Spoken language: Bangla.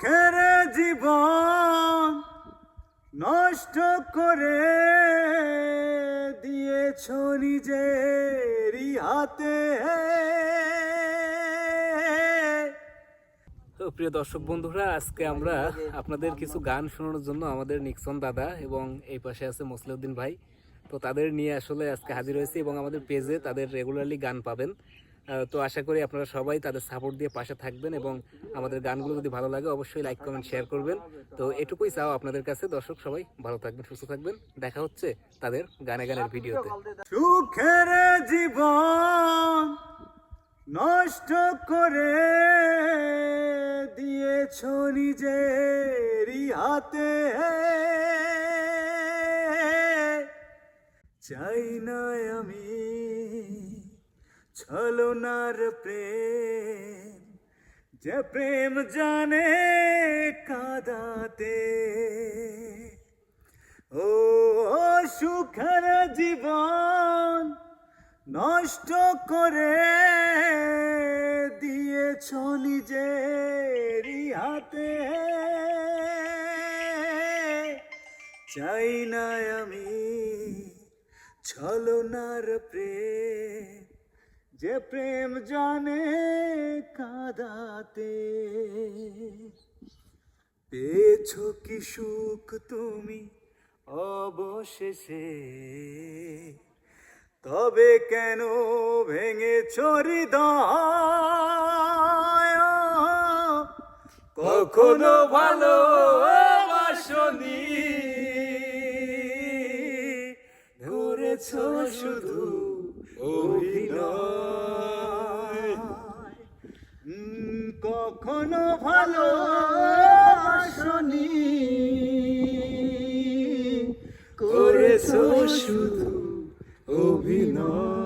সুখের জীবন নষ্ট করে দিয়েছ নিজেরই হাতে। প্রিয় দর্শক বন্ধুরা, আজকে আমরা আপনাদের কিছু গান শোনানোর জন্য আমাদের নিক্সন দাদা এবং এই পাশে আছে মসলিউদ্দিন ভাই। তো তাদের নিয়ে আসলে আজকে হাজির হয়েছি এবং আমাদের পেজে তাদের রেগুলারলি গান পাবেন। তো আশা করি আপনারা সবাই তাদের সাপোর্ট দিয়ে পাশে থাকবেন এবং আমাদের গানগুলো যদি ভালো লাগে, অবশ্যই লাইক কমেন্ট শেয়ার করবেন। তো এটুকুই চাও আপনাদের কাছে। দর্শক, সবাই ভালো থাকবেন, সুস্থ থাকবেন। দেখা হচ্ছে তাদের গানে গানের ভিডিওতে। সুখের জীবন নষ্ট করে দিয়েছ নিজেরই হাতে। চাই না আমি ছলনার প্রেম, যে প্রেম জানে কাদাতে। ও সুখের জীবন নষ্ট করে দিয়েছ নিজেরই হাতে চাই না আমি ছলনার প্রেম যে প্রেম জানে কাদাতে, পেয়েছ কি সুখ তুমি অবশেষে? তবে কেন ভেঙে হৃদয়? কখনো ভালো বাসনি ধরেছ শুধু অভিনয়। কখনো ভালো শুনি করেছ শুধু অভিনয়।